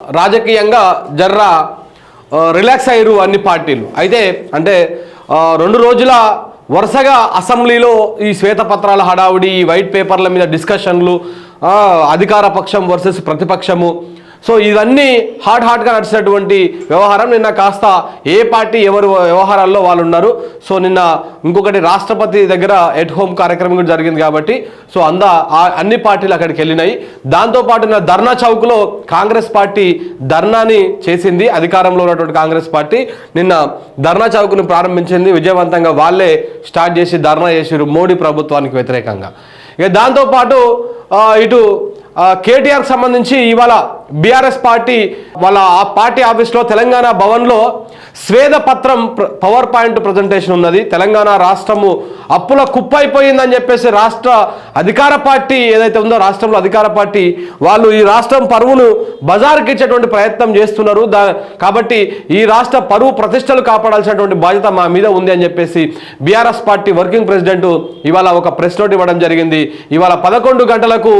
రాజకీయంగా జర్రా రిలాక్స్ అయ్యారు అన్ని పార్టీలు. అయితే అంటే రెండు రోజుల వరుసగా అసెంబ్లీలో ఈ శ్వేతపత్రాల హడావుడి ఈ వైట్ పేపర్ల మీద డిస్కషన్లు అధికార పక్షం వర్సెస్ ప్రతిపక్షము సో ఇవన్నీ హాట్ హాట్గా నడిచినటువంటి వ్యవహారం. నిన్న కాస్త ఏ పార్టీ ఎవరు వ్యవహారాల్లో వాళ్ళు ఉన్నారు సో నిన్న ఇంకొకటి రాష్ట్రపతి దగ్గర ఎట్ హోమ్ కార్యక్రమం కూడా జరిగింది కాబట్టి సో అంద అన్ని పార్టీలు అక్కడికి వెళ్ళినాయి. దాంతోపాటు నిన్న ధర్నా చౌక్లో కాంగ్రెస్ పార్టీ ధర్నాని చేసింది అధికారంలో ఉన్నటువంటి కాంగ్రెస్ పార్టీ. నిన్న ధర్నా చౌక్ను ప్రారంభించింది విజయవంతంగా వాళ్ళే స్టార్ట్ చేసి ధర్నా చేసారు మోడీ ప్రభుత్వానికి వ్యతిరేకంగా. ఇక దాంతోపాటు ఇటు కేటీఆర్కి సంబంధించి ఇవాళ బీఆర్ఎస్ పార్టీ వాళ్ళ ఆ పార్టీ ఆఫీస్లో తెలంగాణ భవన్లో స్వేద పత్రం పవర్ పాయింట్ ప్రజెంటేషన్ ఉన్నది. తెలంగాణ రాష్ట్రము అప్పుల కుప్పైపోయిందని చెప్పేసి రాష్ట్ర అధికార పార్టీ ఏదైతే ఉందో రాష్ట్రంలో అధికార పార్టీ వాళ్ళు ఈ రాష్ట్రం పరువును బజారుకి ఇచ్చేటువంటి ప్రయత్నం చేస్తున్నారు. దా కాబట్టి ఈ రాష్ట్ర పరువు ప్రతిష్టలు కాపాడాల్సినటువంటి బాధ్యత మా మీద ఉంది అని చెప్పేసి బీఆర్ఎస్ పార్టీ వర్కింగ్ ప్రెసిడెంట్ ఇవాళ ఒక ప్రెస్ నోట్ ఇవ్వడం జరిగింది. ఇవాళ పదకొండు గంటలకు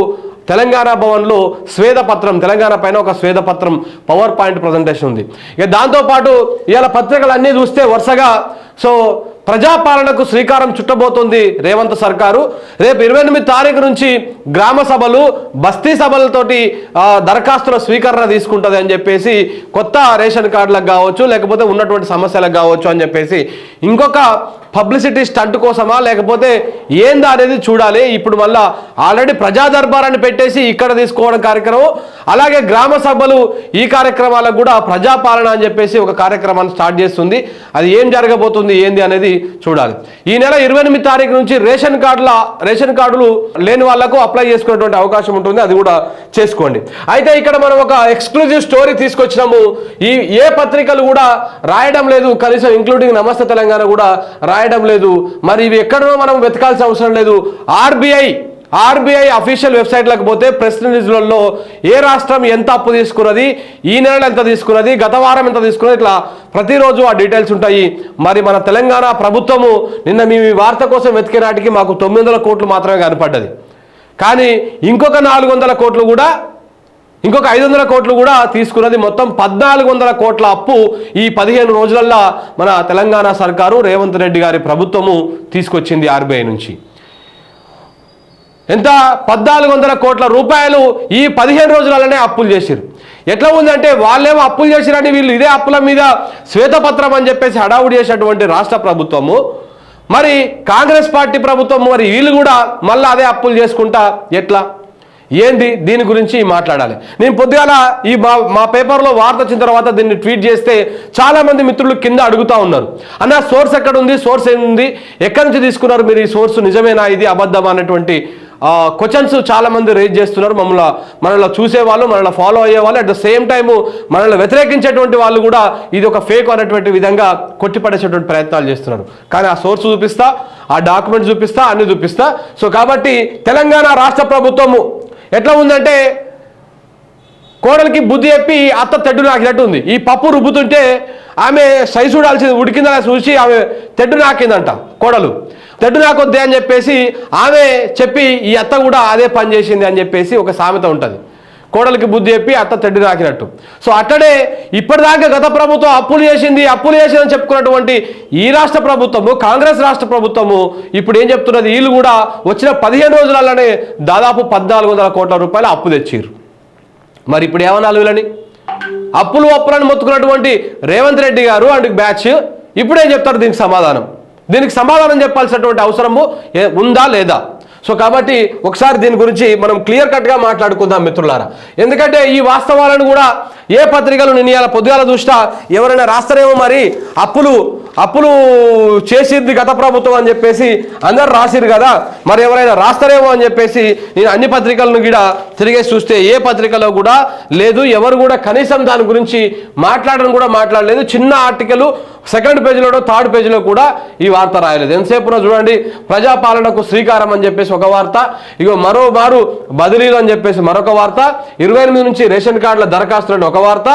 తెలంగాణ భవన్లో స్వేదపత్రం తెలంగాణ పైన ఒక స్వేదపత్రం పవర్ పాయింట్ ప్రజెంటేషన్ ఉంది. ఇక దాంతోపాటు ఇవాళ పత్రికలు అన్నీ చూస్తే వరుసగా సో ప్రజాపాలనకు శ్రీకారం చుట్టబోతుంది రేవంత్ సర్కారు. రేపు ఇరవై ఎనిమిది తారీఖు నుంచి గ్రామ సభలు బస్తీ సభలతోటి దరఖాస్తుల స్వీకరణ తీసుకుంటుంది అని చెప్పేసి కొత్త రేషన్ కార్డులకు కావచ్చు లేకపోతే ఉన్నటువంటి సమస్యలకు కావచ్చు అని చెప్పేసి ఇంకొక పబ్లిసిటీ స్టంట్ కోసమా లేకపోతే ఏందా అనేది చూడాలి. ఇప్పుడు మళ్ళా ఆల్రెడీ ప్రజా దర్బారాన్ని పెట్టేసి ఇక్కడ తీసుకోవడం కార్యక్రమం. అలాగే గ్రామ సభలు ఈ కార్యక్రమాలకు కూడా ప్రజాపాలన అని చెప్పేసి ఒక కార్యక్రమాన్ని స్టార్ట్ చేస్తుంది. అది ఏం జరగబోతుంది ఏంది అనేది చూడాలి. ఈ నెల ఇరవై ఎనిమిది తారీఖు నుంచి రేషన్ కార్డుల రేషన్ కార్డులు లేని వాళ్ళకు అప్లై చేసుకునేటువంటి అవకాశం ఉంటుంది. అది కూడా చేసుకోండి. అయితే ఇక్కడ మనం ఒక ఎక్స్క్లూజివ్ స్టోరీ తీసుకొచ్చినాము. ఈ ఏ పత్రికలు కూడా రాయడం లేదు. కనీసం ఇంక్లూడింగ్ నమస్తే తెలంగాణ కూడా రాయడం లేదు. మరి ఇవి ఎక్కడో మనం వెతకాల్సిన అవసరం లేదు. ఆర్బీఐ ఆర్బీఐ అఫీషియల్ వెబ్సైట్లకు పోతే ప్రెస్ రిలీజ్లలో ఏ రాష్ట్రం ఎంత అప్పు తీసుకున్నది ఈ నెల ఎంత తీసుకున్నది గత వారం ఎంత తీసుకున్నది ఇట్లా ప్రతిరోజు ఆ డీటెయిల్స్ ఉంటాయి. మరి మన తెలంగాణ ప్రభుత్వము నిన్న మేము ఈ వార్త కోసం వెతికే నాటికి మాకు తొమ్మిది వందల కోట్లు మాత్రమే కనపడ్డది. కానీ ఇంకొక నాలుగు వందల కోట్లు కూడా ఇంకొక ఐదు వందల కోట్లు కూడా తీసుకున్నది మొత్తం పద్నాలుగు వందల కోట్ల అప్పు ఈ పదిహేను రోజులల్లో మన తెలంగాణ సర్కారు రేవంత్ రెడ్డి గారి ప్రభుత్వము తీసుకొచ్చింది ఆర్బీఐ నుంచి. ఎంత? పద్నాలుగు వందల కోట్ల రూపాయలు ఈ పదిహేను రోజులలోనే అప్పులు చేసిరు ఎట్లా ఉందంటే వాళ్ళేమో అప్పులు చేసిరని వీళ్ళు ఇదే అప్పుల మీద శ్వేతపత్రం అని చెప్పేసి హడావుడి చేసినటువంటి రాష్ట్ర ప్రభుత్వము. మరి కాంగ్రెస్ పార్టీ ప్రభుత్వం మరి వీళ్ళు కూడా మళ్ళీ అదే అప్పులు చేసుకుంటా ఎట్లా? ఏంది? దీని గురించి మాట్లాడాలి. నేను పొద్దుగాల ఈ మా మా పేపర్లో వార్త వచ్చిన తర్వాత దీన్ని ట్వీట్ చేస్తే చాలామంది మిత్రులు కింద అడుగుతా ఉన్నారు. అన్న సోర్స్ ఎక్కడ ఉంది సోర్స్ ఏంది? ఎక్కడి నుంచి తీసుకున్నారు మీరు ఈ సోర్స్? నిజమేనా ఇది? అబద్ధమా? అనేటువంటి క్వశ్చన్స్ చాలామంది రేజ్ చేస్తున్నారు. మమ్మల్ని మనల్ని చూసేవాళ్ళు మనల్ని ఫాలో అయ్యేవాళ్ళు. అట్ ద సేమ్ టైము మనల్ని వ్యతిరేకించేటువంటి వాళ్ళు కూడా ఇది ఒక ఫేక్ అనేటువంటి విధంగా కొట్టిపడేసేటువంటి ప్రయత్నాలు చేస్తున్నారు. కానీ ఆ సోర్స్ చూపిస్తా ఆ డాక్యుమెంట్ చూపిస్తా అన్ని చూపిస్తా. సో కాబట్టి తెలంగాణ రాష్ట్ర ప్రభుత్వము ఎట్లా ఉందంటే కోడలికి బుద్ధి చెప్పి అత్త తెడ్డు నాకినట్టు ఉంది ఈ పప్పు రుబ్బుతుంటే ఆమె సై చూడాల్సింది ఉడికిందని చూసి ఆమె తెడ్డు నాకిందంట కోడలు. తెడ్డు నాకొద్దే అని చెప్పేసి ఆమె చెప్పి ఈ అత్త కూడా అదే పని చేసింది అని చెప్పేసి ఒక సామెత ఉంటుంది. కోడలికి బుద్ధి చెప్పి అత్త తెడ్డు నాకినట్టు. సో అట్టడే ఇప్పటిదాకా గత ప్రభుత్వం అప్పులు చేసింది అప్పులు చేసిందని చెప్పుకున్నటువంటి ఈ రాష్ట్ర ప్రభుత్వము కాంగ్రెస్ రాష్ట్ర ప్రభుత్వము ఇప్పుడు ఏం చెప్తున్నది? వీళ్ళు కూడా వచ్చిన పదిహేను రోజులలోనే దాదాపు పద్నాలుగు వందల కోట్ల రూపాయలు అప్పు తెచ్చిర్రు. మరి ఇప్పుడు ఏమనాలి వీళ్ళని? అప్పులు అప్పులను మొత్తుకున్నటువంటి రేవంత్ రెడ్డి గారు అండ్ బ్యాచ్ ఇప్పుడేం చెప్తారు? దీనికి సమాధానం. దీనికి సమాధానం చెప్పాల్సినటువంటి అవసరము ఉందా లేదా? సో కాబట్టి ఒకసారి దీని గురించి మనం క్లియర్ కట్గా మాట్లాడుకుందాం మిత్రులారా. ఎందుకంటే ఈ వాస్తవాలను కూడా ఏ పత్రికలు నేను ఇలా పొద్దుగాల చూసినా ఎవరైనా రాస్తారేమో మరి అప్పులు అప్పులు చేసింది గత ప్రభుత్వం అని చెప్పేసి అందరు రాసిరు కదా. మరి ఎవరైనా రాస్తారేమో అని చెప్పేసి నేను అన్ని పత్రికలను కూడా తిరిగేసి చూస్తే ఏ పత్రికలో కూడా లేదు ఎవరు కూడా కనీసం దాని గురించి మాట్లాడడం కూడా మాట్లాడలేదు. చిన్న ఆర్టికల్ సెకండ్ పేజీలో థర్డ్ పేజీలో కూడా ఈ వార్త రాయలేదు. ఎంతసేపున చూడండి ప్రజాపాలనకు శ్రీకారం అని చెప్పేసి ఒక వార్త ఇగో మరో మారు బదిలీలు అని చెప్పేసి మరొక వార్త ఇరవై ఎనిమిది నుంచి రేషన్ కార్డుల దరఖాస్తులని ఒక వార్త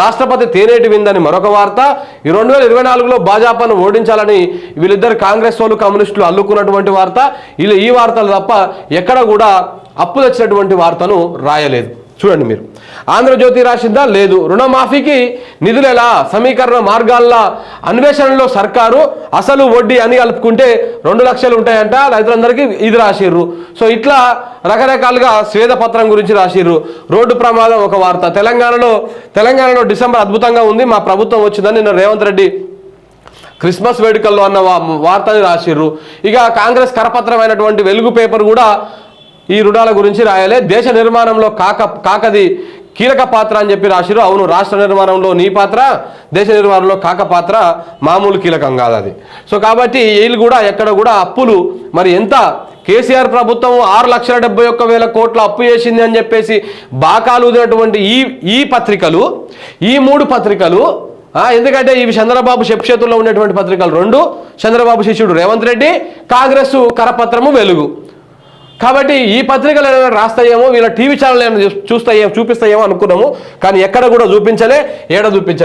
రాష్ట్రపతి తేనేటి విందని మరొక వార్త ఈ రెండు వేల ఇరవై నాలుగులో భాజపాను ఓడించాలని వీళ్ళిద్దరు కాంగ్రెస్ వాళ్ళు కమ్యూనిస్టులు అల్లుకున్నటువంటి వార్త. వీళ్ళు ఈ వార్తలు తప్ప ఎక్కడ కూడా అప్పు తెచ్చినటువంటి వార్తను రాయలేదు. చూడండి మీరు. ఆంధ్రజ్యోతి రాసిందా? లేదు. రుణమాఫీకి నిధులు ఎలా? సమీకరణ మార్గాల అన్వేషణలో సర్కారు అసలు వడ్డీ అని కలుపుకుంటే రెండు లక్షలు ఉంటాయంట రైతులందరికీ ఇది రాసిర్రు. సో ఇట్లా రకరకాలుగా స్వేదపత్రం గురించి రాసిర్రు. రోడ్డు ప్రమాదం ఒక వార్త. తెలంగాణలో తెలంగాణలో డిసెంబర్ అద్భుతంగా ఉంది. మా ప్రభుత్వం వచ్చిందని నిన్న రేవంత్ రెడ్డి క్రిస్మస్ వేడుకల్లో అన్న వార్తని రాసిర్రు. ఇక కాంగ్రెస్ కరపత్రమైనటువంటి వెలుగు పేపర్ కూడా ఈ రుణాల గురించి రాయాలి. దేశ నిర్మాణంలో కాక కాకది కీలక పాత్ర అని చెప్పి రాసిరు అవును రాష్ట్ర నిర్మాణంలో నీ పాత్ర దేశ నిర్మాణంలో కాక పాత్ర మామూలు కీలకం కాదు అది. సో కాబట్టి వీళ్ళు కూడా ఎక్కడ కూడా అప్పులు మరి ఎంత కేసీఆర్ ప్రభుత్వం ఆరు లక్షల డెబ్బై ఒక్క వేల కోట్ల అప్పు చేసింది అని చెప్పేసి బాకాలు ఈ ఈ పత్రికలు ఈ మూడు పత్రికలు ఎందుకంటే ఇవి చంద్రబాబు చేతుల్లో ఉన్నటువంటి పత్రికలు రెండు. చంద్రబాబు శిష్యుడు రేవంత్ రెడ్డి కాంగ్రెస్ కరపత్రము వెలుగు. కాబట్టి ఈ పత్రికలు ఏమైనా రాస్తాయేమో వీళ్ళ టీవీ ఛానల్ ఏమైనా చూస్తాయేమో చూపిస్తాయేమో అనుకున్నాము. కానీ ఎక్కడ కూడా చూపించలే ఏడ చూపించలే.